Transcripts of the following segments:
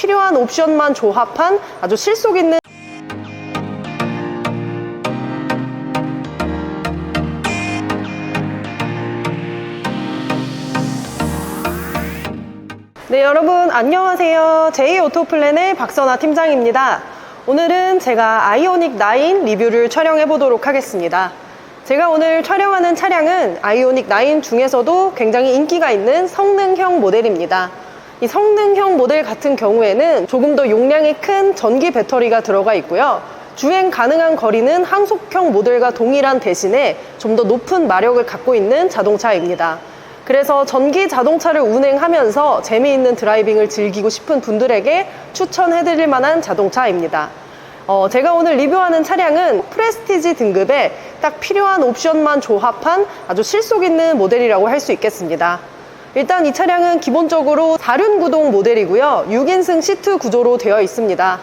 필요한 옵션만 조합한 아주 실속 있는 네, 여러분 안녕하세요. 제이오토플랜의 박선아 팀장입니다. 오늘은 제가 아이오닉 9 리뷰를 촬영해 보도록 하겠습니다. 제가 오늘 촬영하는 차량은 아이오닉 9 중에서도 굉장히 인기가 있는 성능형 모델입니다. 이 성능형 모델 같은 경우에는 조금 더 용량이 큰 전기 배터리가 들어가 있고요. 주행 가능한 거리는 항속형 모델과 동일한 대신에 좀 더 높은 마력을 갖고 있는 자동차입니다. 그래서 전기 자동차를 운행하면서 재미있는 드라이빙을 즐기고 싶은 분들에게 추천해드릴 만한 자동차입니다. 어, 제가 오늘 리뷰하는 차량은 프레스티지 등급에 딱 필요한 옵션만 조합한 아주 실속 있는 모델이라고 할 수 있겠습니다. 일단 이 차량은 기본적으로 4륜 구동 모델이고요. 6인승 시트 구조로 되어 있습니다.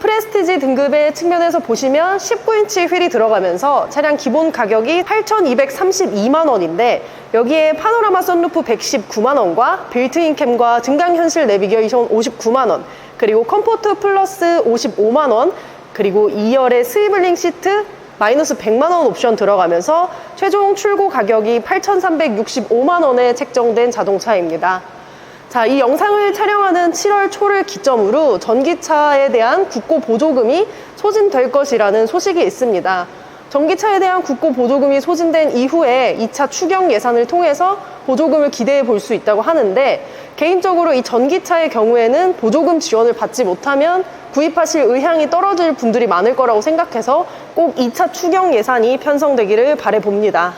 프레스티지 등급의 측면에서 보시면 19인치 휠이 들어가면서 차량 기본 가격이 8,232만 원인데 여기에 파노라마 선루프 119만 원과 빌트인 캠과 증강 현실 내비게이션 59만 원 그리고 컴포트 플러스 55만 원 그리고 2열의 스위블링 시트 마이너스 100만 원 옵션 들어가면서 최종 출고 가격이 8,365만 원에 책정된 자동차입니다. 자, 이 영상을 촬영하는 7월 초를 기점으로 전기차에 대한 국고 보조금이 소진될 것이라는 소식이 있습니다. 전기차에 대한 국고 보조금이 소진된 이후에 2차 추경 예산을 통해서 보조금을 기대해 볼 수 있다고 하는데 개인적으로 이 전기차의 경우에는 보조금 지원을 받지 못하면 구입하실 의향이 떨어질 분들이 많을 거라고 생각해서 꼭 2차 추경 예산이 편성되기를 바래봅니다.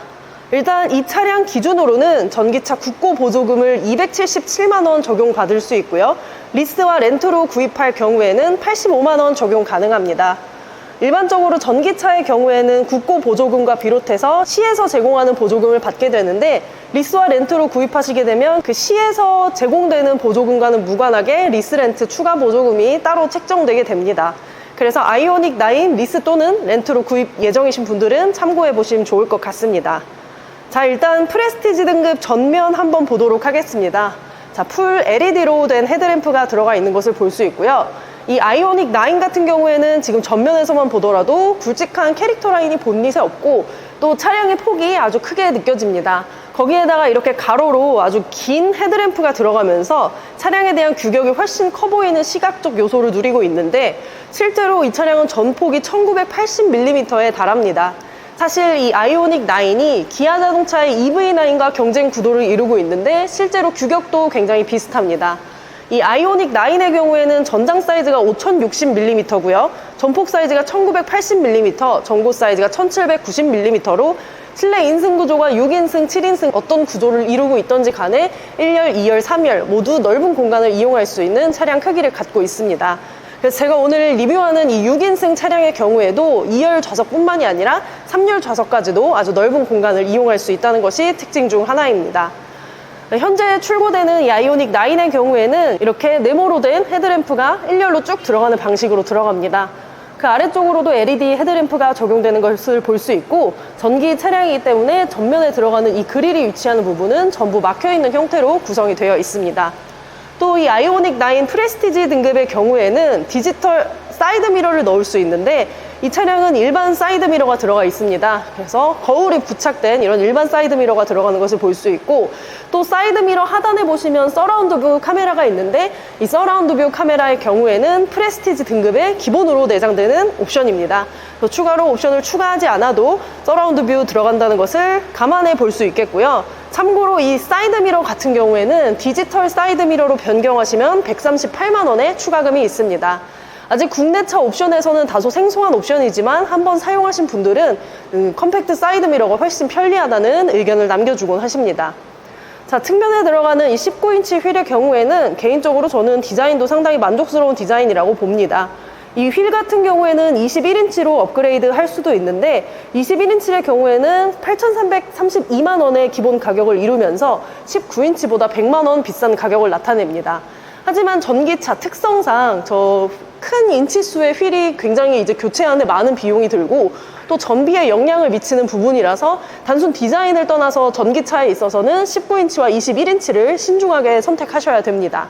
일단 이 차량 기준으로는 전기차 국고 보조금을 277만 원 적용받을 수 있고요. 리스와 렌트로 구입할 경우에는 85만 원 적용 가능합니다. 일반적으로 전기차의 경우에는 국고 보조금과 비롯해서 시에서 제공하는 보조금을 받게 되는데 리스와 렌트로 구입하시게 되면 그 시에서 제공되는 보조금과는 무관하게 리스 렌트 추가 보조금이 따로 책정되게 됩니다. 그래서 아이오닉 9 리스 또는 렌트로 구입 예정이신 분들은 참고해 보시면 좋을 것 같습니다. 자, 일단 프레스티지 등급 전면 한번 보도록 하겠습니다. 자, 풀 LED로 된 헤드램프가 들어가 있는 것을 볼 수 있고요. 이 아이오닉 9 같은 경우에는 지금 전면에서만 보더라도 굵직한 캐릭터 라인이 본닛에 없고 또 차량의 폭이 아주 크게 느껴집니다. 거기에다가 이렇게 가로로 아주 긴 헤드램프가 들어가면서 차량에 대한 규격이 훨씬 커 보이는 시각적 요소를 누리고 있는데 실제로 이 차량은 전폭이 1980mm에 달합니다. 사실 이 아이오닉 9이 기아 자동차의 EV9과 경쟁 구도를 이루고 있는데 실제로 규격도 굉장히 비슷합니다. 이 아이오닉 9의 경우에는 전장 사이즈가 5060mm고요. 전폭 사이즈가 1980mm, 전고 사이즈가 1790mm로 실내 인승 구조가 6인승, 7인승 어떤 구조를 이루고 있던지 간에 1열, 2열, 3열 모두 넓은 공간을 이용할 수 있는 차량 크기를 갖고 있습니다. 그래서 제가 오늘 리뷰하는 이 6인승 차량의 경우에도 2열 좌석뿐만이 아니라 3열 좌석까지도 아주 넓은 공간을 이용할 수 있다는 것이 특징 중 하나입니다. 현재 출고되는 이 아이오닉 9의 경우에는 이렇게 네모로 된 헤드램프가 1열로 쭉 들어가는 방식으로 들어갑니다. 그 아래쪽으로도 LED 헤드램프가 적용되는 것을 볼 수 있고 전기 차량이기 때문에 전면에 들어가는 이 그릴이 위치하는 부분은 전부 막혀 있는 형태로 구성이 되어 있습니다. 또 이 아이오닉 9 프레스티지 등급의 경우에는 디지털 사이드 미러를 넣을 수 있는데 이 차량은 일반 사이드 미러가 들어가 있습니다. 그래서 거울이 부착된 이런 일반 사이드 미러가 들어가는 것을 볼 수 있고 또 사이드 미러 하단에 보시면 서라운드 뷰 카메라가 있는데 이 서라운드 뷰 카메라의 경우에는 프레스티지 등급의 기본으로 내장되는 옵션입니다. 또 추가로 옵션을 추가하지 않아도 서라운드 뷰 들어간다는 것을 감안해 볼 수 있겠고요. 참고로 이 사이드 미러 같은 경우에는 디지털 사이드 미러로 변경하시면 138만 원의 추가금이 있습니다. 아직 국내차 옵션에서는 다소 생소한 옵션이지만 한번 사용하신 분들은 음, 컴팩트 사이드 미러가 훨씬 편리하다는 의견을 남겨주곤 하십니다. 자, 측면에 들어가는 이 19인치 휠의 경우에는 개인적으로 저는 디자인도 상당히 만족스러운 디자인이라고 봅니다. 이 휠 같은 경우에는 21인치로 업그레이드 할 수도 있는데 21인치의 경우에는 8,332만 원의 기본 가격을 이루면서 19인치보다 100만 원 비싼 가격을 나타냅니다. 하지만 전기차 특성상 저 큰 인치수의 휠이 굉장히 이제 교체하는데 많은 비용이 들고 또 전비에 영향을 미치는 부분이라서 단순 디자인을 떠나서 전기차에 있어서는 19인치와 21인치를 신중하게 선택하셔야 됩니다.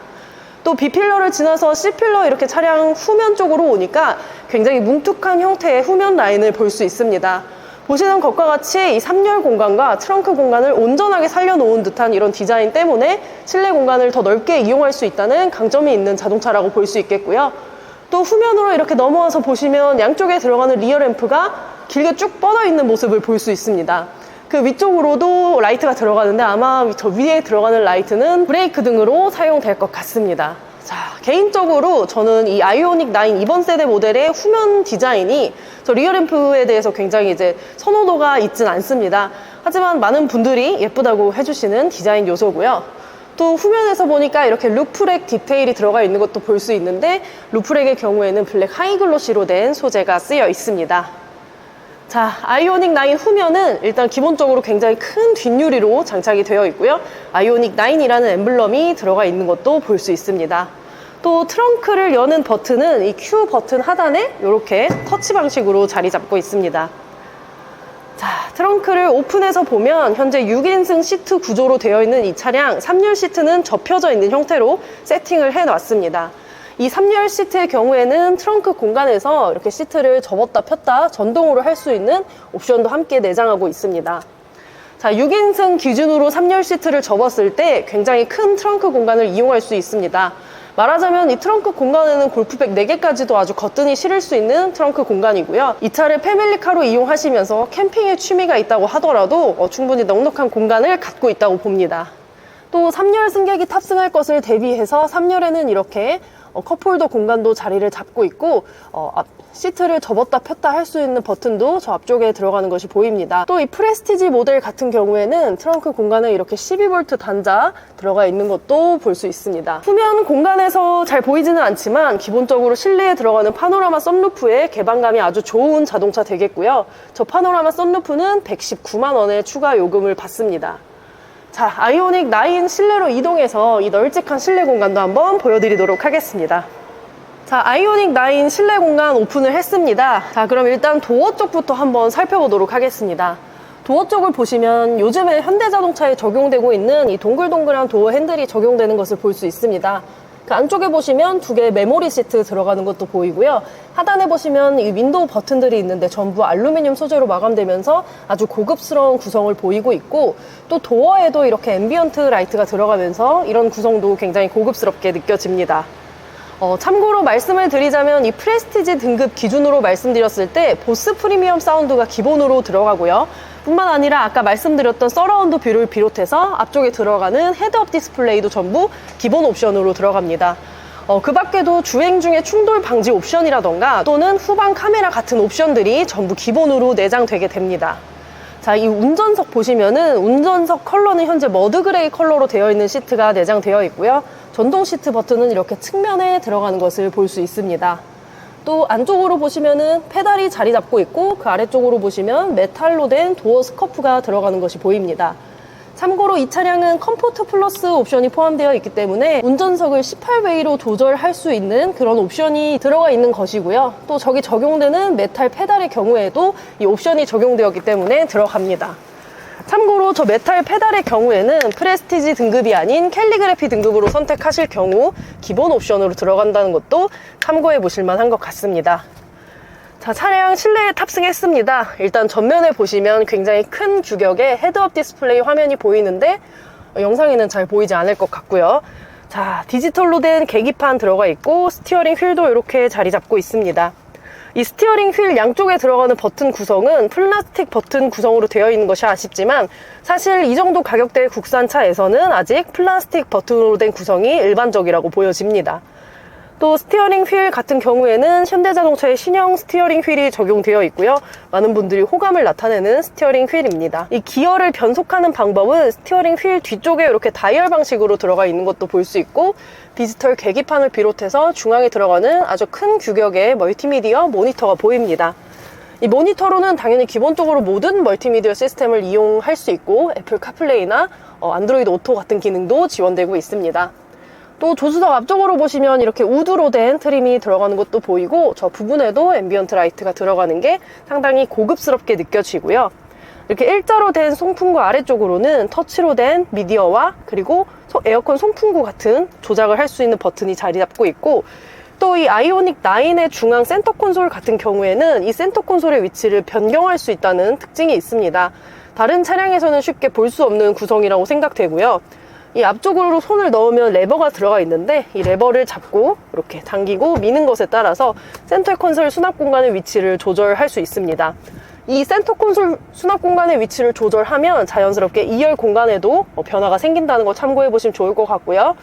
또 B필러를 지나서 C필러 이렇게 차량 후면 쪽으로 오니까 굉장히 뭉툭한 형태의 후면 라인을 볼 수 있습니다. 보시는 것과 같이 이 3열 공간과 트렁크 공간을 온전하게 살려놓은 듯한 이런 디자인 때문에 실내 공간을 더 넓게 이용할 수 있다는 강점이 있는 자동차라고 볼 수 있겠고요. 또 후면으로 이렇게 넘어와서 보시면 양쪽에 들어가는 리어 램프가 길게 쭉 뻗어 있는 모습을 볼 수 있습니다. 그 위쪽으로도 라이트가 들어가는데 아마 저 위에 들어가는 라이트는 브레이크 등으로 사용될 것 같습니다. 자, 개인적으로 저는 이 아이오닉 9 이번 세대 모델의 후면 디자인이 저 리어 램프에 대해서 굉장히 이제 선호도가 있진 않습니다. 하지만 많은 분들이 예쁘다고 해주시는 디자인 요소고요. 또 후면에서 보니까 이렇게 루프렉 디테일이 들어가 있는 것도 볼 수 있는데 루프렉의 경우에는 블랙 하이글로시로 된 소재가 쓰여 있습니다. 자, 아이오닉 9 후면은 일단 기본적으로 굉장히 큰 뒷유리로 장착이 되어 있고요. 아이오닉 9이라는 엠블럼이 들어가 있는 것도 볼 수 있습니다. 또 트렁크를 여는 버튼은 이 Q 버튼 하단에 이렇게 터치 방식으로 자리 잡고 있습니다. 자, 트렁크를 오픈해서 보면 현재 6인승 시트 구조로 되어 있는 이 차량 3열 시트는 접혀져 있는 형태로 세팅을 해 놨습니다. 이 3열 시트의 경우에는 트렁크 공간에서 이렇게 시트를 접었다 폈다 전동으로 할 수 있는 옵션도 함께 내장하고 있습니다. 자, 6인승 기준으로 3열 시트를 접었을 때 굉장히 큰 트렁크 공간을 이용할 수 있습니다. 말하자면 이 트렁크 공간에는 골프백 4개까지도 아주 거뜬히 실을 수 있는 트렁크 공간이고요. 이 차를 패밀리카로 이용하시면서 캠핑에 취미가 있다고 하더라도 어, 충분히 넉넉한 공간을 갖고 있다고 봅니다. 또 3열 승객이 탑승할 것을 대비해서 3열에는 이렇게 어, 컵홀더 공간도 자리를 잡고 있고 어, 앞 시트를 접었다 폈다 할 수 있는 버튼도 저 앞쪽에 들어가는 것이 보입니다. 또 이 프레스티지 모델 같은 경우에는 트렁크 공간에 이렇게 12V 단자 들어가 있는 것도 볼 수 있습니다. 후면 공간에서 잘 보이지는 않지만 기본적으로 실내에 들어가는 파노라마 썬루프의 개방감이 아주 좋은 자동차 되겠고요. 저 파노라마 썬루프는 119만 원의 추가 요금을 받습니다. 자, 아이오닉 9 실내로 이동해서 이 널찍한 실내 공간도 한번 보여드리도록 하겠습니다. 자, 아이오닉 9 실내 공간 오픈을 했습니다. 자, 그럼 일단 도어 쪽부터 한번 살펴보도록 하겠습니다. 도어 쪽을 보시면 요즘에 현대자동차에 적용되고 있는 이 동글동글한 도어 핸들이 적용되는 것을 볼 수 있습니다. 그 안쪽에 보시면 두 개의 메모리 시트 들어가는 것도 보이고요. 하단에 보시면 이 윈도우 버튼들이 있는데 전부 알루미늄 소재로 마감되면서 아주 고급스러운 구성을 보이고 있고 또 도어에도 이렇게 앰비언트 라이트가 들어가면서 이런 구성도 굉장히 고급스럽게 느껴집니다. 어, 참고로 말씀을 드리자면 이 프레스티지 등급 기준으로 말씀드렸을 때 보스 프리미엄 사운드가 기본으로 들어가고요. 뿐만 아니라 아까 말씀드렸던 서라운드 뷰를 비롯해서 앞쪽에 들어가는 헤드업 디스플레이도 전부 기본 옵션으로 들어갑니다. 어, 그 밖에도 주행 중에 충돌 방지 옵션이라던가 또는 후방 카메라 같은 옵션들이 전부 기본으로 내장되게 됩니다. 자, 이 운전석 보시면은 운전석 컬러는 현재 머드 그레이 컬러로 되어 있는 시트가 내장되어 있고요. 전동 시트 버튼은 이렇게 측면에 들어가는 것을 볼 수 있습니다. 또 안쪽으로 보시면은 페달이 자리 잡고 있고 그 아래쪽으로 보시면 메탈로 된 도어 스커프가 들어가는 것이 보입니다. 참고로 이 차량은 컴포트 플러스 옵션이 포함되어 있기 때문에 운전석을 18웨이로 조절할 수 있는 그런 옵션이 들어가 있는 것이고요. 또 저기 적용되는 메탈 페달의 경우에도 이 옵션이 적용되었기 때문에 들어갑니다. 참고로 저 메탈 페달의 경우에는 프레스티지 등급이 아닌 캘리그래피 등급으로 선택하실 경우 기본 옵션으로 들어간다는 것도 참고해 보실 만한 것 같습니다. 자, 차량 실내에 탑승했습니다. 일단 전면에 보시면 굉장히 큰 규격의 헤드업 디스플레이 화면이 보이는데 어, 영상에는 잘 보이지 않을 것 같고요. 자, 디지털로 된 계기판 들어가 있고 스티어링 휠도 이렇게 자리 잡고 있습니다. 이 스티어링 휠 양쪽에 들어가는 버튼 구성은 플라스틱 버튼 구성으로 되어 있는 것이 아쉽지만 사실 이 정도 가격대의 국산 차에서는 아직 플라스틱 버튼으로 된 구성이 일반적이라고 보여집니다. 또 스티어링 휠 같은 경우에는 현대자동차의 신형 스티어링 휠이 적용되어 있고요. 많은 분들이 호감을 나타내는 스티어링 휠입니다. 이 기어를 변속하는 방법은 스티어링 휠 뒤쪽에 이렇게 다이얼 방식으로 들어가 있는 것도 볼 수 있고 디지털 계기판을 비롯해서 중앙에 들어가는 아주 큰 규격의 멀티미디어 모니터가 보입니다. 이 모니터로는 당연히 기본적으로 모든 멀티미디어 시스템을 이용할 수 있고 애플 카플레이나 어, 안드로이드 오토 같은 기능도 지원되고 있습니다. 또 조수석 앞쪽으로 보시면 이렇게 우드로 된 트림이 들어가는 것도 보이고 저 부분에도 앰비언트 라이트가 들어가는 게 상당히 고급스럽게 느껴지고요. 이렇게 일자로 된 송풍구 아래쪽으로는 터치로 된 미디어와 그리고 소- 에어컨 송풍구 같은 조작을 할 수 있는 버튼이 자리 잡고 있고 또 이 아이오닉 9의 중앙 센터 콘솔 같은 경우에는 이 센터 콘솔의 위치를 변경할 수 있다는 특징이 있습니다. 다른 차량에서는 쉽게 볼 수 없는 구성이라고 생각되고요. 이 앞쪽으로 손을 넣으면 레버가 들어가 있는데 이 레버를 잡고 이렇게 당기고 미는 것에 따라서 센터 콘솔 수납 공간의 위치를 조절할 수 있습니다. 이 센터 콘솔 수납 공간의 위치를 조절하면 자연스럽게 2열 공간에도 어, 변화가 생긴다는 거 참고해 보시면 좋을 것 같고요.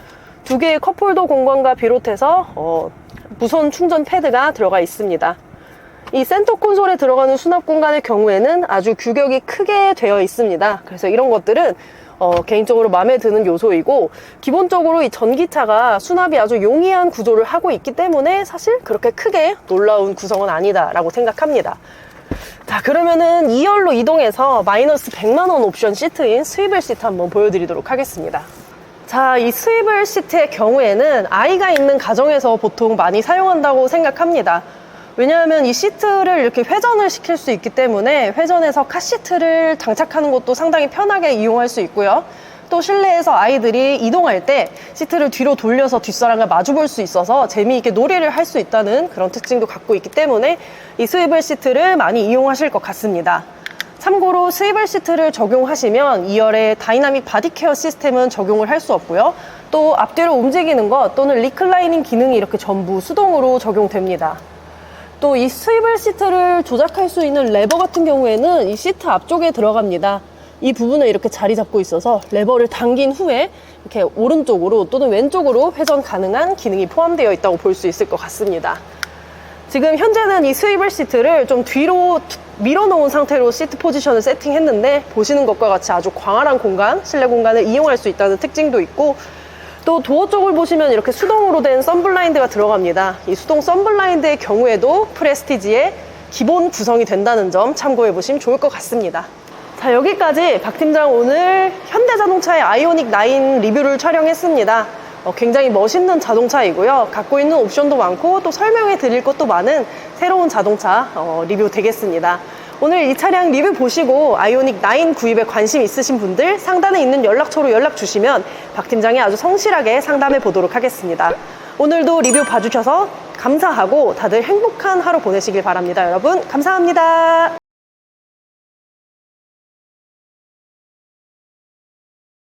두 개의 컵홀더 공간과 비롯해서 어, 무선 충전 패드가 들어가 있습니다. 이 센터 콘솔에 들어가는 수납 공간의 경우에는 아주 규격이 크게 되어 있습니다. 그래서 이런 것들은 어, 개인적으로 마음에 드는 요소이고 기본적으로 이 전기차가 수납이 아주 용이한 구조를 하고 있기 때문에 사실 그렇게 크게 놀라운 구성은 아니다라고 생각합니다. 자 그러면은 2열로 이동해서 마이너스 100만원 옵션 시트인 스위벨 시트 한번 보여드리도록 하겠습니다. 자, 이 스위블 시트의 경우에는 아이가 있는 가정에서 보통 많이 사용한다고 생각합니다. 왜냐하면 이 시트를 이렇게 회전을 시킬 수 있기 때문에 회전해서 카시트를 장착하는 것도 상당히 편하게 이용할 수 있고요. 또 실내에서 아이들이 이동할 때 시트를 뒤로 돌려서 뒷사람과 마주 볼 수 있어서 재미있게 놀이를 할 수 있다는 그런 특징도 갖고 있기 때문에 이 스위블 시트를 많이 이용하실 것 같습니다. 참고로 스위블 시트를 적용하시면 2열의 다이나믹 바디 케어 시스템은 적용을 할 수 없고요. 또 앞뒤로 움직이는 것 또는 리클라이닝 기능이 이렇게 전부 수동으로 적용됩니다. 또 이 스위블 시트를 조작할 수 있는 레버 같은 경우에는 이 시트 앞쪽에 들어갑니다. 이 부분을 이렇게 자리 잡고 있어서 레버를 당긴 후에 이렇게 오른쪽으로 또는 왼쪽으로 회전 가능한 기능이 포함되어 있다고 볼 수 있을 것 같습니다. 지금 현재는 이 스위블 시트를 좀 뒤로 밀어놓은 상태로 시트 포지션을 세팅했는데 보시는 것과 같이 아주 광활한 공간, 실내 공간을 이용할 수 있다는 특징도 있고 또 도어 쪽을 보시면 이렇게 수동으로 된 썬블라인드가 들어갑니다. 이 수동 썬블라인드의 경우에도 프레스티지의 기본 구성이 된다는 점 참고해 보시면 좋을 것 같습니다. 자 여기까지 박 팀장 오늘 현대자동차의 아이오닉 9 리뷰를 촬영했습니다. 어, 굉장히 멋있는 자동차이고요. 갖고 있는 옵션도 많고 또 설명해 드릴 것도 많은 새로운 자동차 어, 리뷰 되겠습니다. 오늘 이 차량 리뷰 보시고 아이오닉 9 구입에 관심 있으신 분들 상단에 있는 연락처로 연락 주시면 박 팀장이 아주 성실하게 상담해 보도록 하겠습니다. 오늘도 리뷰 봐주셔서 감사하고 다들 행복한 하루 보내시길 바랍니다. 여러분 감사합니다.